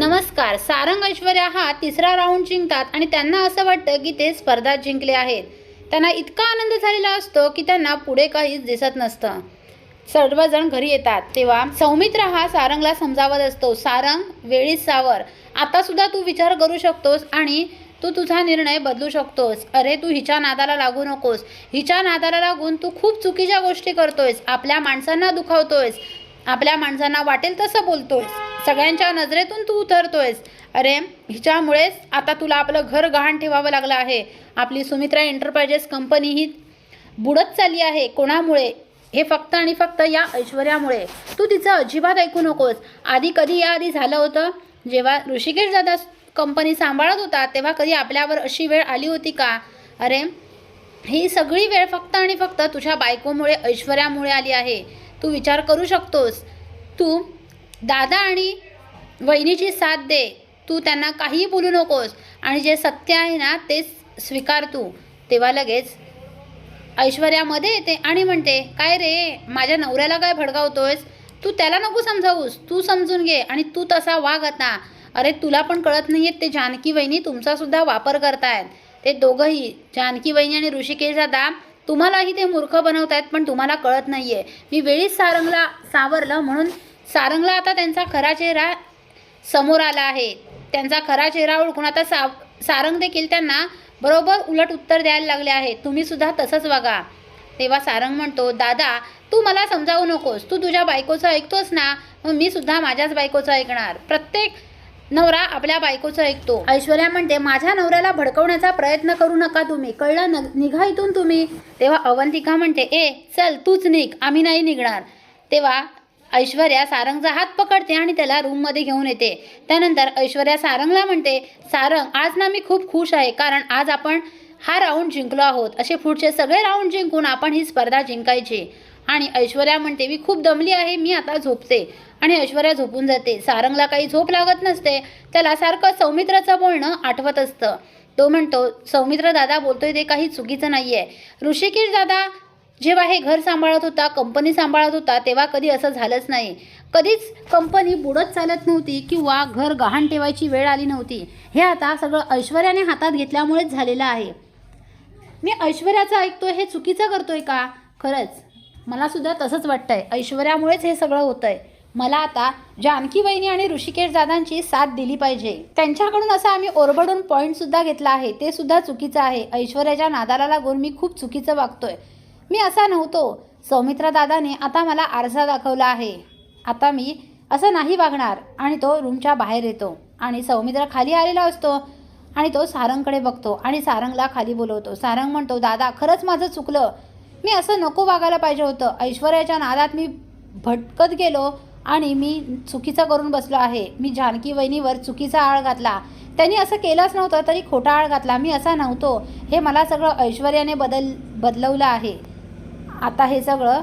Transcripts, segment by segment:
नमस्कार सारंग ऐश्वर्या हा तिसरा राऊंड जिंकतात आणि त्यांना असं वाटतं की ते स्पर्धा जिंकले आहेत. त्यांना इतका आनंद झालेला असतो की त्यांना पुढे काहीच दिसत नसतं. सर्वजण घरी येतात तेव्हा सौमित्र हा सारंगला समजावत असतो सारंग वेळीच सावर. आता सुद्धा तू विचार करू शकतोस आणि तू तुझा निर्णय बदलू शकतोस. अरे तू हिच्या नादाला लागू नकोस. हिच्या नादाला लागून तू खूप चुकीच्या गोष्टी करतोयस. आपल्या माणसांना दुखावतोयस. आपल्या माणसांना वाटेल तसं बोलतोयस. सगळ्यांच्या नजरेतून तू उतरतोयस. अरे हिच्यामुळेच आता तुला आपलं घर गहाण ठेवावं लागलं आहे. आपली सुमित्रा एंटरप्राइजेस कंपनी ही बुडत चालली आहे. कोणामुळे? हे फक्त आणि फक्त या ऐश्वर्यामुळे. तू तिचं अजिबात ऐकू नकोस. आधी कधी याआधी झालं होतं? जेव्हा ऋषिकेश दादा कंपनी सांभाळत होता तेव्हा कधी आपल्यावर अशी वेळ आली होती का? अरे ही सगळी वेळ फक्त आणि फक्त तुझ्या बायकोमुळे ऐश्वर्यामुळे आली आहे. तू विचार करू शकतोस. तू दादा आणि वहिनीची साथ दे. तू त्यांना काहीही बोलू नकोस. आणि जे सत्य आहे ना ते स्वीकार तू. तेव्हा लगेच ऐश्वर्यामध्ये येते आणि म्हणते काय रे माझ्या नवऱ्याला काय भडकावतोयस? तू त्याला नको समजावूस. तू समजून घे आणि तू तसा वाग आता. अरे तुला पण कळत नाही आहेत ते जानकी वहिनी तुमचासुद्धा वापर करतायत. ते दोघंही जानकी वहिनी आणि ऋषिकेश दादा तुम्हालाही ते मूर्ख बनवतायत पण तुम्हाला कळत नाही आहे मी वेळीच सारंगला सावरलं म्हणून सारंगला आता त्यांचा खरा चेहरा समोर आला आहे. त्यांचा खरा चेहरा ओळखून आता सा सारंग देखील त्यांना बरोबर उलट उत्तर द्यायला लागले आहे. तुम्ही सुद्धा तसंच वागा तेव्हा सारंग म्हणतो दादा तू मला समजावू नकोस. तू तुझ्या बायकोचं ऐकतोस ना मग मी सुद्धा माझ्याच बायकोचं ऐकणार. प्रत्येक नवरा आपल्या बायकोचं ऐकतो. ऐश्वर्या म्हणते माझ्या नवऱ्याला भडकवण्याचा प्रयत्न करू नका तुम्ही. कळलं? न निघा इथून तुम्ही. तेव्हा अवंतिका म्हणते ए चल तूच निघ. आम्ही नाही निघणार. तेव्हा ऐश्वर्या सारंगचा हात पकडते आणि त्याला रूममध्ये घेऊन येते. त्यानंतर ऐश्वर्या सारंगला म्हणते सारंग आज ना मी खूप खुश आहे कारण आज आपण हा राऊंड जिंकलो आहोत. असे पुढचे सगळे राऊंड जिंकून आपण ही स्पर्धा जिंकायची. आणि ऐश्वर्या म्हणते मी खूप दमली आहे मी आता झोपते. आणि ऐश्वर्या झोपून जाते. सारंगला काही झोप लागत नसते. त्याला सारखं सौमित्राचं बोलणं आठवत असतं. तो म्हणतो सौमित्र दादा बोलतोय ते काही चुकीचं नाही आहे ऋषिकेश दादा जेव्हा हे घर सांभाळत होता कंपनी सांभाळत होता तेव्हा कधी असं झालंच नाही. कधीच कंपनी बुडत चालत नव्हती किंवा घर गहाण ठेवायची वेळ आली नव्हती. हे आता सगळं ऐश्वर्याने हातात घेतल्यामुळेच झालेलं आहे. मी ऐश्वर्याचं ऐकतोय हे चुकीचं करतोय का? खरंच मलासुद्धा तसंच तसंच वाटतंय. ऐश्वर्यामुळेच हे सगळं होतंय. मला आता जानकी वहिनी आणि ऋषिकेश दादांची साथ दिली पाहिजे. त्यांच्याकडून असं आम्ही ओरबडून पॉईंटसुद्धा घेतला आहे. ते सुद्धा चुकीचं आहे. ऐश्वर्याच्या नादाला लागून मी खूप चुकीचं वागतोय. मी असा नव्हतो. सौमित्रा दादाने आता मला आरसा दाखवला आहे. आता मी असं नाही वागणार. आणि तो रूमच्या बाहेर येतो. आणि सौमित्रा खाली आलेला असतो. आणि तो सारंगकडे बघतो. आणि सारंगला खाली बोलवतो. सारंग म्हणतो दादा खरंच माझं चुकलं. मी असं नको वागायला पाहिजे होतं. ऐश्वर्याच्या नादात मी भटकत गेलो आणि मी चुकीचं करून बसलो आहे. मी जानकी वहिनीवर चुकीचा आळ घातला. त्यांनी असं केलंच नव्हतं तरी खोटा आळ घातला. मी असा नव्हतो. हे मला सगळं ऐश्वर्याने बदल बदलवलं आहे. आता हे सगळं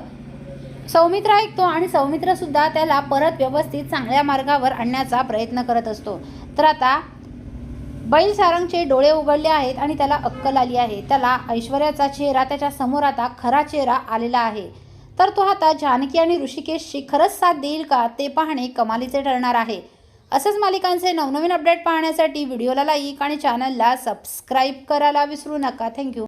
सौमित्र ऐकतो आणि सौमित्रसुद्धा त्याला परत व्यवस्थित चांगल्या मार्गावर आणण्याचा प्रयत्न करत असतो. तर आता बैल सारंगचे डोळे उघडले आहेत आणि त्याला अक्कल आली आहे. त्याला ऐश्वर्याचा चेहरा त्याच्यासमोर आता खरा चेहरा आलेला आहे. तर तो आता जानकी आणि ऋषिकेशशी खरंच साथ देईल का ते पाहणे कमालीचे ठरणार आहे. असंच मालिकांचे नवनवीन अपडेट पाहण्यासाठी व्हिडिओला लाईक आणि चॅनलला सबस्क्राईब करायला विसरू नका. थँक्यू.